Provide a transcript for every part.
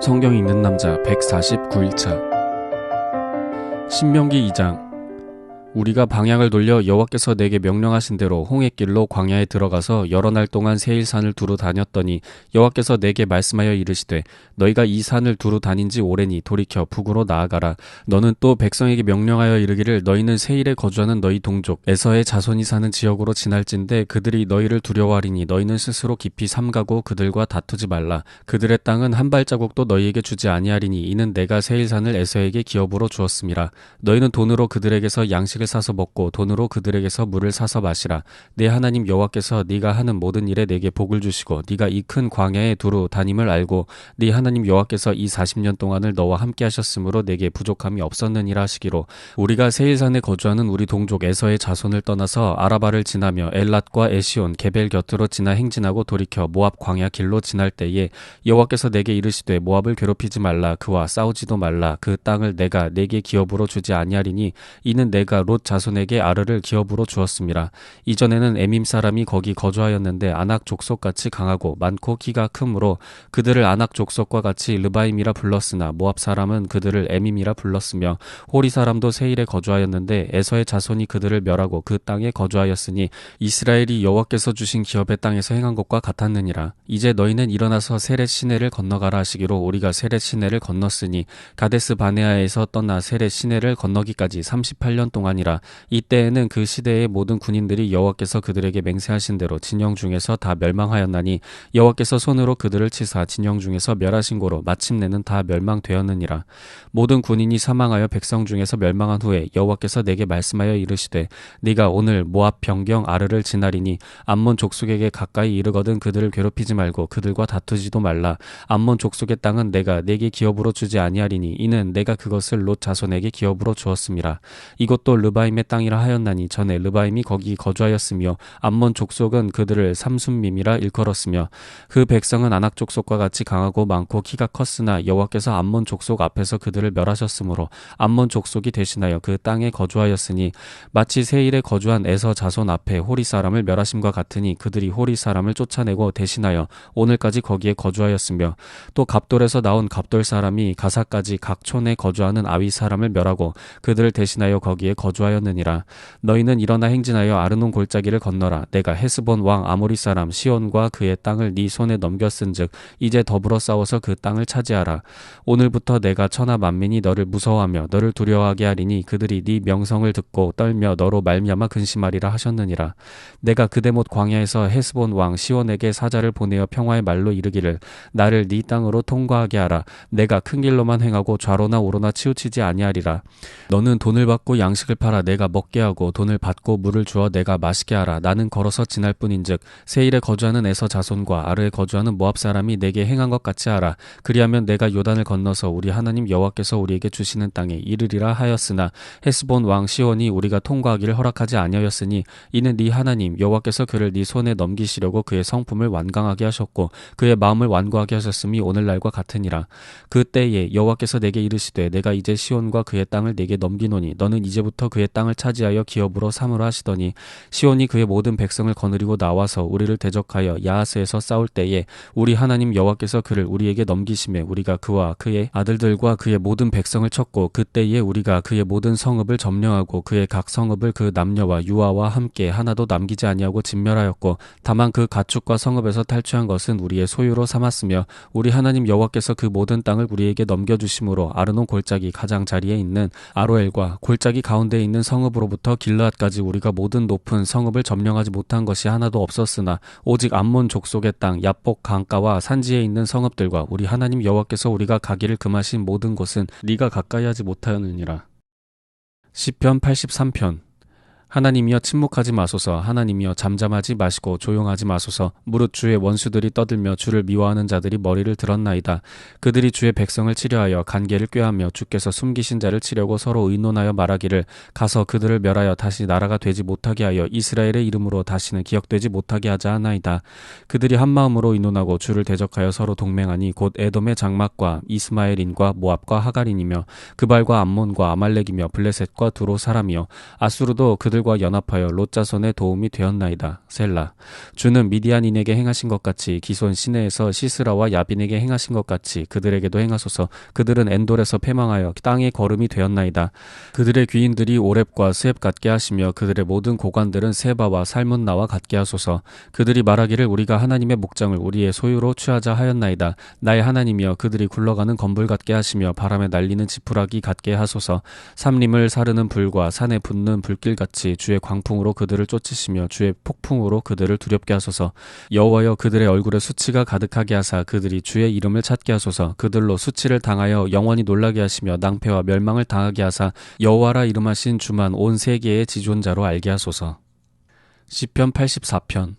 성경 읽는 남자 149일차. 신명기 2장 우리가 방향을 돌려 여호와께서 내게 명령하신 대로 홍해길로 광야에 들어가서 여러 날 동안 세일 산을 두루 다녔더니 여호와께서 내게 말씀하여 이르시되 너희가 이 산을 두루 다닌 지 오래니 돌이켜 북으로 나아가라. 너는 또 백성에게 명령하여 이르기를 너희는 세일에 거주하는 너희 동족 에서의 자손이 사는 지역으로 지날진데 그들이 너희를 두려워하리니 너희는 스스로 깊이 삼가고 그들과 다투지 말라. 그들의 땅은 한 발자국도 너희에게 주지 아니하리니 이는 내가 세일 산을 에서에게 기업으로 주었음이라 너희는 돈으로 그들에게서 양식을 떡을 사서 먹고 돈으로 그들에게서 물을 사서 마시라. 내 하나님 여호와께서 네가 하는 모든 일에 내게 복을 주시고 네가 이 큰 광야에 두루 다님을 알고 네 하나님 여호와께서 이 40년 동안을 너와 함께 하셨으므로 내게 부족함이 없었느니라 하시기로. 우리가 세일산에 거주하는 우리 동족 에서의 자손을 떠나서 아라바를 지나며 엘랏과 에시온 게벨 곁으로 지나 행진하고 돌이켜 모압 광야 길로 지날 때에 여호와께서 내게 이르시되 모압을 괴롭히지 말라. 그와 싸우지도 말라. 그 땅을 내가 내게 기업으로 주지 아니하리니 이는 내가 롯 자손에게 아르를 기업으로 주었습니다. 이전에는 에밈 사람이 거기 거주하였는데 아낙 족속같이 강하고 많고 키가 크므로 그들을 아낙 족속과 같이 르바임이라 불렀으나 모압 사람은 그들을 에밈이라 불렀으며 호리 사람도 세일에 거주하였는데 에서의 자손이 그들을 멸하고 그 땅에 거주하였으니 이스라엘이 여호와께서 주신 기업의 땅에서 행한 것과 같았느니라. 이제 너희는 일어나서 세렛 시내를 건너가라 하시기로 우리가 세렛 시내를 건넜으니 가데스 바네아에서 떠나 세렛 시내를 건너기까지 38년 동안이라 아니라 이때에는 그 시대의 모든 군인들이 여호와께서 그들에게 맹세하신 대로 진영 중에서 다 멸망하였나니 여호와께서 손으로 그들을 치사 진영 중에서 멸하신 고로 마침내는 다 멸망되었느니라. 모든 군인이 사망하여 백성 중에서 멸망한 후에 여호와께서 내게 말씀하여 이르시되 네가 오늘 모압 병경 아르를 지나리니 암몬 족속에게 가까이 이르거든 그들을 괴롭히지 말고 그들과 다투지도 말라. 암몬 족속의 땅은 내가 내게 기업으로 주지 아니하리니 이는 내가 그것을 롯 자손에게 기업으로 주었습니다. 이것도 르 르바임의 땅이라 하였나니 전에 르바임이 거기 거주하였으며 암몬 족속은 그들을 삼순밈이라 일컬었으며 그 백성은 아낙 족속과 같이 강하고 많고 키가 컸으나 여호와께서 암몬 족속 앞에서 그들을 멸하셨으므로 암몬 족속이 대신하여 그 땅에 거주하였으니 마치 세일에 거주한 에서 자손 앞에 호리 사람을 멸하심과 같으니 그들이 호리 사람을 쫓아내고 대신하여 오늘까지 거기에 거주하였으며 또 갑돌에서 나온 갑돌 사람이 가사까지 각 촌에 거주하는 아위 사람을 멸하고 그들을 대신하여 거기에 거주 하 거주하였느니라. 너희는 일어나 행진하여 아르논 골짜기를 건너라. 내가 헤스본 왕 아모리 사람 시온과 그의 땅을 네 손에 넘겼은즉 이제 더불어 싸워서 그 땅을 차지하라. 오늘부터 내가 천하 만민이 너를 무서워하며 너를 두려워하게 하리니 그들이 네 명성을 듣고 떨며 너로 말미암아 근심하리라 하셨느니라. 내가 그대못 광야에서 헤스본 왕 시온에게 사자를 보내어 평화의 말로 이르기를 나를 네 땅으로 통과하게 하라. 내가 큰 길로만 행하고 좌로나 우로나 치우치지 아니하리라. 너는 돈을 받고 양식을 팔아 내가 먹게 하고 돈을 받고 물을 주어 내가 마시게 하라. 나는 걸어서 지날 뿐인즉 세일에 거주하는 에서 자손과 아르에 거주하는 모압 사람이 내게 행한 것 같이 하라. 그리하면 내가 요단을 건너서 우리 하나님 여호와께서 우리에게 주시는 땅에 이르리라 하였으나 헤스본 왕 시온이 우리가 통과하기를 허락하지 아니하였으니 이는 네 하나님 여호와께서 그를 네 손에 넘기시려고 그의 성품을 완강하게 하셨고 그의 마음을 완고하게 하셨음이 오늘날과 같으니라. 그 때에 여호와께서 내게 이르시되 내가 이제 시온과 그의 땅을 내게 넘기노니 너는 이제부터 그의 땅을 차지하여 기업으로 삼으라 하시더니 시온이 그의 모든 백성을 거느리고 나와서 우리를 대적하여 야하스에서 싸울 때에 우리 하나님 여호와께서 그를 우리에게 넘기심에 우리가 그와 그의 아들들과 그의 모든 백성을 쳤고 그때에 우리가 그의 모든 성읍을 점령하고 그의 각 성읍을 그 남녀와 유아와 함께 하나도 남기지 아니하고 진멸하였고 다만 그 가축과 성읍에서 탈취한 것은 우리의 소유로 삼았으며 우리 하나님 여호와께서 그 모든 땅을 우리에게 넘겨주심으로 아르논 골짜기 가장 자리에 있는 아로엘과 골짜기 가운데 있는 성읍으로부터 길라앗까지 우리가 모든 높은 성읍을 점령하지 못한 것이 하나도 없었으나 오직 암몬 족속의 땅 야복 강가와 산지에 있는 성읍들과 우리 하나님 여호와께서 우리가 가기를 금하신 모든 곳은 네가 가까이 하지 못하였느니라. 시편 83편 하나님이여 침묵하지 마소서 하나님이여 잠잠하지 마시고 조용하지 마소서. 무릇 주의 원수들이 떠들며 주를 미워하는 자들이 머리를 들었나이다. 그들이 주의 백성을 치려하여 간계를 꾀하며 주께서 숨기신 자를 치려고 서로 의논하여 말하기를 가서 그들을 멸하여 다시 나라가 되지 못하게 하여 이스라엘의 이름으로 다시는 기억되지 못하게 하자 하나이다. 그들이 한 마음으로 의논하고 주를 대적하여 서로 동맹하니 곧 에돔의 장막과 이스마엘인과 모압과 하갈인이며 그발과 암몬과 아말렉이며 블레셋과 두로 사람이요. 아수르도 그들 그들과 연합하여 롯 자손의 도움이 되었나이다. 셀라. 주는 미디안인에게 행하신 것 같이 기손 시내에서 시스라와 야빈에게 행하신 것 같이 그들에게도 행하소서. 그들은 엔돌에서 패망하여 땅의 걸음이 되었나이다. 그들의 귀인들이 오랩과 스앱 같게 하시며 그들의 모든 고관들은 세바와 살문나와 같게 하소서. 그들이 말하기를 우리가 하나님의 목장을 우리의 소유로 취하자 하였나이다. 나의 하나님이여 그들이 굴러가는 건불 같게 하시며 바람에 날리는 지푸라기 같게 하소서. 삼림을 사르는 불과 산에 붙는 불길같이 주의 광풍으로 그들을 쫓으시며 주의 폭풍으로 그들을 두렵게 하소서. 여호와여 그들의 얼굴에 수치가 가득하게 하사 그들이 주의 이름을 찾게 하소서. 그들로 수치를 당하여 영원히 놀라게 하시며 낭패와 멸망을 당하게 하사 여호와라 이름하신 주만 온 세계의 지존자로 알게 하소서. 시편 84편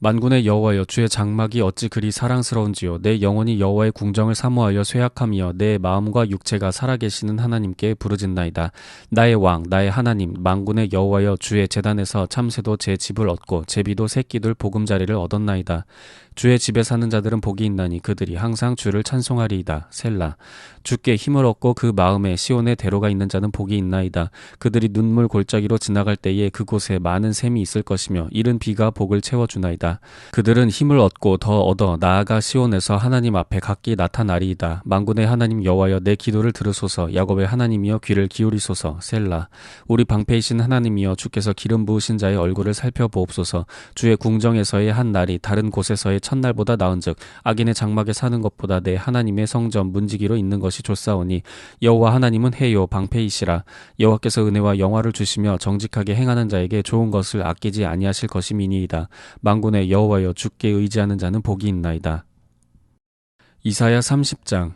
만군의 여호와여 주의 장막이 어찌 그리 사랑스러운지요 내 영혼이 여호와의 궁정을 사모하여 쇠약함이여 내 마음과 육체가 살아계시는 하나님께 부르짖나이다 나의 왕 나의 하나님 만군의 여호와여 주의 재단에서 참새도 제 집을 얻고 제비도 새끼들 보금자리를 얻었나이다 주의 집에 사는 자들은 복이 있나니 그들이 항상 주를 찬송하리이다. 셀라. 주께 힘을 얻고 그 마음에 시온의 대로가 있는 자는 복이 있나이다. 그들이 눈물 골짜기로 지나갈 때에 그곳에 많은 샘이 있을 것이며 이른 비가 복을 채워주나이다. 그들은 힘을 얻고 더 얻어 나아가 시온에서 하나님 앞에 각기 나타나리이다. 망군의 하나님 여호와여 내 기도를 들으소서. 야곱의 하나님이여 귀를 기울이소서. 셀라. 우리 방패이신 하나님이여 주께서 기름 부으신 자의 얼굴을 살펴보옵소서. 주의 궁정에서의 한 날이 다른 곳에서의 첫날보다 나은즉 악인의 장막에 사는 것보다 내 하나님의 성전 문지기로 있는 것이 좋사오니 여호와 하나님은 해요 방패이시라. 여호와께서 은혜와 영화를 주시며 정직하게 행하는 자에게 좋은 것을 아끼지 아니하실 것이미니이다. 망군의 여호와여 주께 의지하는 자는 복이 있나이다. 이사야 30장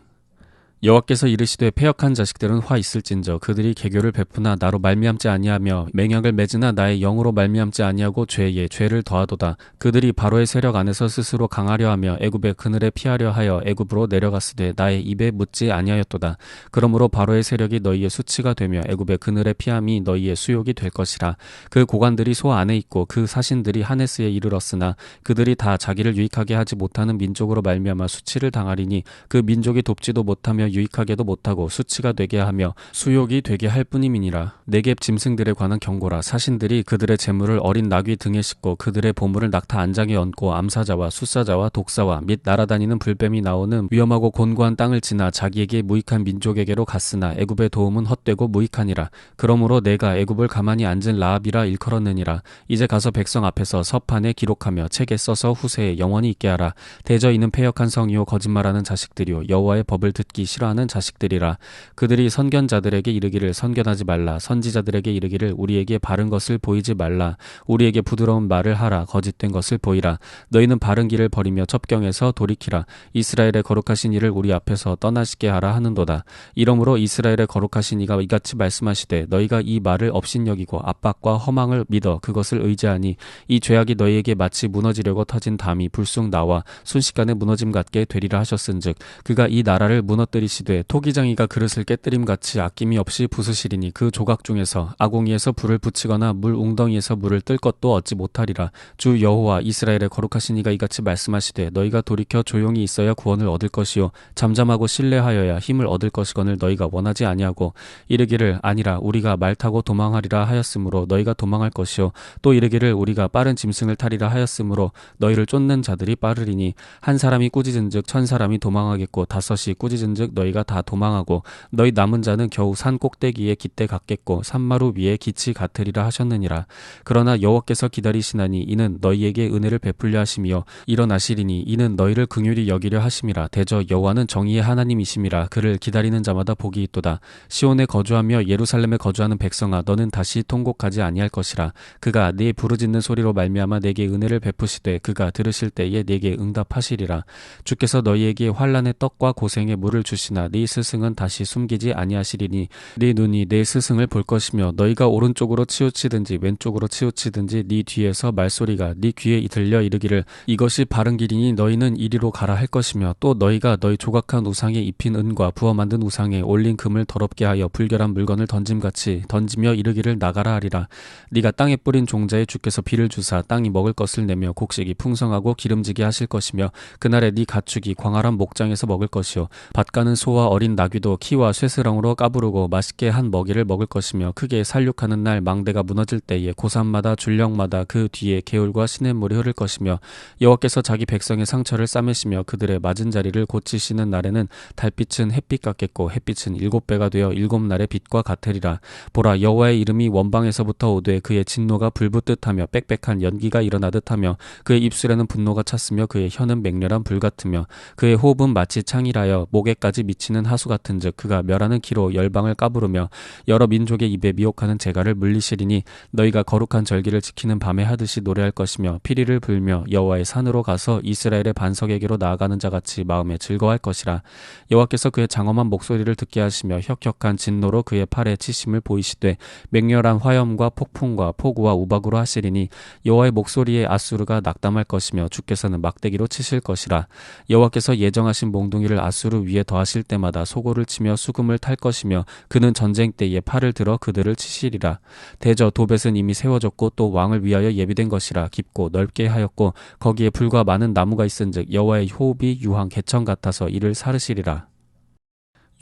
여호와께서 이르시되 폐역한 자식들은 화 있을진저 그들이 개교를 베푸나 나로 말미암지 아니하며 맹약을 맺으나 나의 영으로 말미암지 아니하고 죄에 죄를 더하도다. 그들이 바로의 세력 안에서 스스로 강하려 하며 애굽의 그늘에 피하려 하여 애굽으로 내려갔으되 나의 입에 묻지 아니하였도다. 그러므로 바로의 세력이 너희의 수치가 되며 애굽의 그늘에 피함이 너희의 수욕이 될 것이라. 그 고관들이 소 안에 있고 그 사신들이 하네스에 이르렀으나 그들이 다 자기를 유익하게 하지 못하는 민족으로 말미암아 수치를 당하리니 그 민족이 돕지도 못하며 유익하게도 못하고 수치가 되게 하며 수욕이 되게 할 뿐임이니라. 내게 짐승들에 관한 경고라. 사신들이 그들의 재물을 어린 나귀 등에 싣고 그들의 보물을 낙타 안장에 얹고 암사자와 수사자와 독사와 및 날아다니는 불뱀이 나오는 위험하고 곤고한 땅을 지나 자기에게 무익한 민족에게로 갔으나 애굽의 도움은 헛되고 무익하니라. 그러므로 내가 애굽을 가만히 앉은 라합이라 일컬었느니라. 이제 가서 백성 앞에서 서판에 기록하며 책에 써서 후세에 영원히 있게 하라. 대저 이는 패역한 성이요 거짓말하는 자식들이요 여호와의 법을 듣기 싫어 싫어하는 자식들이라. 그들이 선견자들에게 이르기를 선견하지 말라. 선지자들에게 이르기를 우리에게 바른 것을 보이지 말라. 우리에게 부드러운 말을 하라. 거짓된 것을 보이라. 너희는 바른 길을 버리며 첩경에서 돌이키라. 이스라엘의 거룩하신 이를 우리 앞에서 떠나시게 하라 하는도다. 이러므로 이스라엘의 거룩하신 이가 이같이 말씀하시되 너희가 이 말을 업신여기고 압박과 허망을 믿어 그것을 의지하니 이 죄악이 너희에게 마치 무너지려고 터진 담이 불쑥 나와 순식간에 무너짐 같게 되리라 하셨은즉 그가 이 나라를 무너뜨리 이르시되 토기장이가 그릇을 깨뜨림 같이 아낌이 없이 부수시리니 그 조각 중에서 아궁이에서 불을 붙이거나 물 웅덩이에서 물을 뜰 것도 얻지 못하리라. 주 여호와 이스라엘의 거룩하신 이가 이같이 말씀하시되 너희가 돌이켜 조용히 있어야 구원을 얻을 것이요 잠잠하고 신뢰하여야 힘을 얻을 것이거늘 너희가 원하지 아니하고 이르기를 아니라 우리가 말 타고 도망하리라 하였으므로 너희가 도망할 것이요 또 이르기를 우리가 빠른 짐승을 타리라 하였으므로 너희를 쫓는 자들이 빠르리니 한 사람이 꾸짖은즉 천 사람이 도망하겠고 다섯이 꾸짖은즉 너희가 다 도망하고 너희 남은 자는 겨우 산 꼭대기에 깃대 같겠고 산마루 위에 기치 같으리라 하셨느니라. 그러나 여호와께서 기다리시나니 이는 너희에게 은혜를 베풀려 하시며 일어나시리니 이는 너희를 긍휼히 여기려 하심이라. 대저 여호와는 정의의 하나님이심이라. 그를 기다리는 자마다 복이 있도다. 시온에 거주하며 예루살렘에 거주하는 백성아 너는 다시 통곡하지 아니할 것이라. 그가 네 부르짖는 소리로 말미암아 내게 은혜를 베푸시되 그가 들으실 때에 내게 응답하시리라. 주께서 너희에게 환란의 떡과 고생의 물을 주시 것이나 네 스승은 다시 숨기지 아니하시리니 네 눈이 네 스승을 볼 것이며 너희가 오른쪽으로 치우치든지 왼쪽으로 치우치든지 네 뒤에서 말소리가 네 귀에 들려 이르기를 이것이 바른 길이니 너희는 이리로 가라 할 것이며 또 너희가 너희 조각한 우상에 입힌 은과 부어 만든 우상에 올린 금을 더럽게 하여 불결한 물건을 던짐같이 던지며 이르기를 나가라 하리라. 네가 땅에 뿌린 종자에 주께서 비를 주사 땅이 먹을 것을 내며 곡식이 풍성하고 기름지게 하실 것이며 그날에 네 가축이 광활한 목장에서 먹을 것이요. 밭가는 소와 어린 나귀도 키와 쇠스렁으로 까부르고 맛있게 한 먹이를 먹을 것이며 크게 살육하는 날 망대가 무너질 때에 고산마다 줄령마다 그 뒤에 개울과 시냇물이 흐를 것이며 여호와께서 자기 백성의 상처를 싸매시며 그들의 맞은 자리를 고치시는 날에는 달빛은 햇빛 같겠고 햇빛은 일곱 배가 되어 일곱 날의 빛과 같으리라. 보라 여호와의 이름이 원방에서부터 오되 그의 진노가 불붙듯하며 빽빽한 연기가 일어나듯하며 그의 입술에는 분노가 찼으며 그의 혀는 맹렬한 불 같으며 그의 호흡은 마치 창이라여 목에까지 미치는 하수 같은즉 그가 멸하는 기로 열방을 까부르며 여러 민족의 입에 미혹하는 재갈을 물리시리니 너희가 거룩한 절기를 지키는 밤에 하듯이 노래할 것이며 피리를 불며 여호와의 산으로 가서 이스라엘의 반석에게로 나아가는 자 같이 마음에 즐거워할 것이라. 여호와께서 그의 장엄한 목소리를 듣게 하시며 혁혁한 진노로 그의 팔에 치심을 보이시되 맹렬한 화염과 폭풍과 폭우와 우박으로 하시리니 여호와의 목소리에 아수르가 낙담할 것이며 주께서는 막대기로 치실 것이라. 여호와께서 예정하신 몽둥이를 아수르 위에 더하 실 때마다 소고를 치며 수금을 탈 것이며 그는 전쟁 때에 팔을 들어 그들을 치시리라. 대저 도벳은 이미 세워졌고 또 왕을 위하여 예비된 것이라 깊고 넓게 하였고 거기에 불과 많은 나무가 있은즉 여호와의 호흡이 유황 개천 같아서 이를 사르시리라.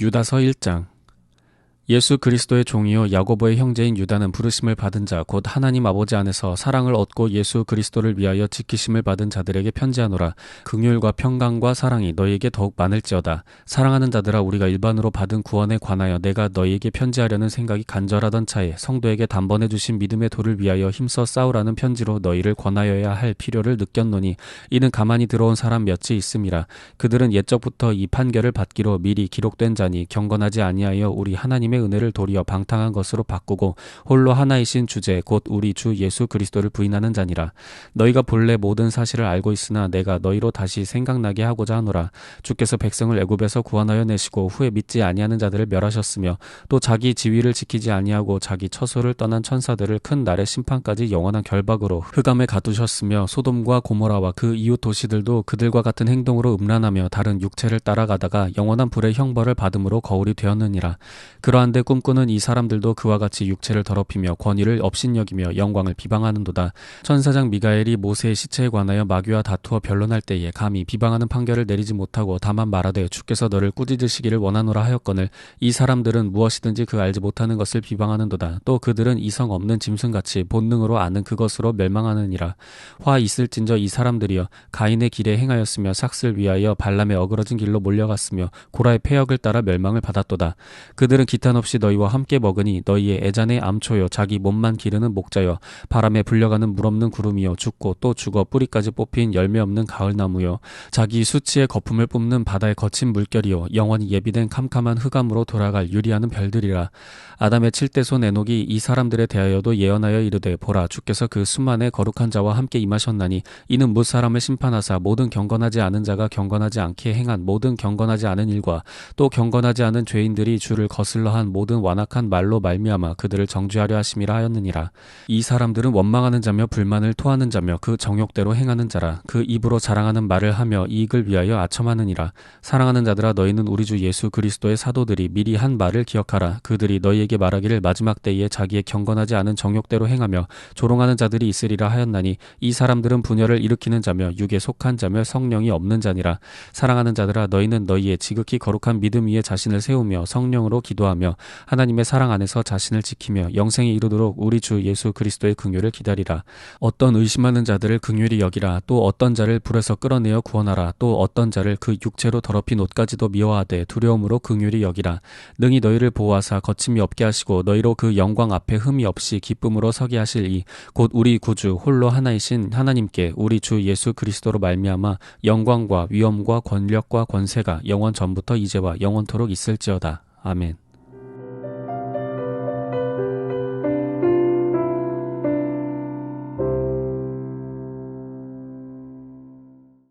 유다서 1장 예수 그리스도의 종이요 야고보의 형제인 유다는 부르심을 받은 자 곧 하나님 아버지 안에서 사랑을 얻고 예수 그리스도를 위하여 지키심을 받은 자들에게 편지하노라. 긍휼과 평강과 사랑이 너희에게 더욱 많을지어다. 사랑하는 자들아 우리가 일반으로 받은 구원에 관하여 내가 너희에게 편지하려는 생각이 간절하던 차에 성도에게 단번해 주신 믿음의 도를 위하여 힘써 싸우라는 편지로 너희를 권하여야 할 필요를 느꼈노니 이는 가만히 들어온 사람 몇이 있음이라. 그들은 옛적부터 이 판결을 받기로 미리 기록된 자니 경건하지 아니하여 우리 하나님의 하나님의 은혜를 도리어 방탕한 것으로 바꾸고 홀로 하나이신 주제 곧 우리 주 예수 그리스도를 부인하는 자니라. 너희가 본래 모든 사실을 알고 있으나 내가 너희로 다시 생각나게 하고자 하노라. 주께서 백성을 애굽에서 구원하여 내시고 후에 믿지 아니하는 자들을 멸하셨으며 또 자기 지위를 지키지 아니하고 자기 처소를 떠난 천사들을 큰 날의 심판까지 영원한 결박으로 흑암에 가두셨으며 소돔과 고모라와 그 이웃 도시들도 그들과 같은 행동으로 음란하며 다른 육체를 따라가다가 영원한 불의 형벌을 받음으로 거울이 되었느니라. 그러한 한데 꿈꾸는 이 사람들도 그와 같이 육체를 더럽히며 권위를 업신여기며 영광을 비방하는도다. 천사장 미가엘이 모세의 시체에 관하여 마귀와 다투어 변론할 때에 감히 비방하는 판결을 내리지 못하고 다만 말하되 주께서 너를 꾸짖으시기를 원하노라 하였거늘 이 사람들은 무엇이든지 그 알지 못하는 것을 비방하는도다. 또 그들은 이성 없는 짐승같이 본능으로 아는 그것으로 멸망하느니라. 화 있을진저 이 사람들이여 가인의 길에 행하였으며 삭슬 위하여 발람의 어그러진 길로 몰려갔으며 고라의 폐역을 따라 멸망을 받았도다. 그들은 기타 없이 너희와 함께 먹으니 너희의 애잔의 암초여 자기 몸만 기르는 목자여. 바람에 불려가는 물 없는 구름이여. 죽고 또 죽어 뿌리까지 뽑힌 열매 없는 가을나무여. 자기 수치의 거품을 뿜는 바다의 거친 물결이여. 영원히 예비된 캄캄한 흑암으로 돌아갈 유리하는 별들이라. 아담의 칠대손 에녹이 이 사람들에 대하여도 예언하여 이르되 보라 주께서 그 수만의 거룩한 자와 함께 임하셨나니 이는 못 사람을 심판하사 모든 경건하지 않은 자가 경건하지 않게 행한 모든 경건하지 않은 일과 또 경건하지 않은 죄인들이 주를 거슬러 한 모든 완악한 말로 말미암아 그들을 정죄하려 하심이라 하였느니라. 이 사람들은 원망하는 자며 불만을 토하는 자며 그 정욕대로 행하는 자라. 그 입으로 자랑하는 말을 하며 이익을 위하여 아첨하느니라. 사랑하는 자들아 너희는 우리 주 예수 그리스도의 사도들이 미리 한 말을 기억하라. 그들이 너희에게 말하기를 마지막 때에 자기의 경건하지 않은 정욕대로 행하며 조롱하는 자들이 있으리라 하였나니 이 사람들은 분열을 일으키는 자며 육에 속한 자며 성령이 없는 자니라. 사랑하는 자들아 너희는 너희의 지극히 거룩한 믿음 위에 자신을 세우며 성령으로 기도하며 하나님의 사랑 안에서 자신을 지키며 영생에 이르도록 우리 주 예수 그리스도의 긍휼을 기다리라. 어떤 의심하는 자들을 긍휼히 여기라. 또 어떤 자를 불에서 끌어내어 구원하라. 또 어떤 자를 그 육체로 더럽힌 옷까지도 미워하되 두려움으로 긍휼히 여기라. 능히 너희를 보호하사 거침이 없게 하시고 너희로 그 영광 앞에 흠이 없이 기쁨으로 서게 하실 이 곧 우리 구주 홀로 하나이신 하나님께 우리 주 예수 그리스도로 말미암아 영광과 위엄과 권력과 권세가 영원 전부터 이제와 영원토록 있을지어다. 아멘.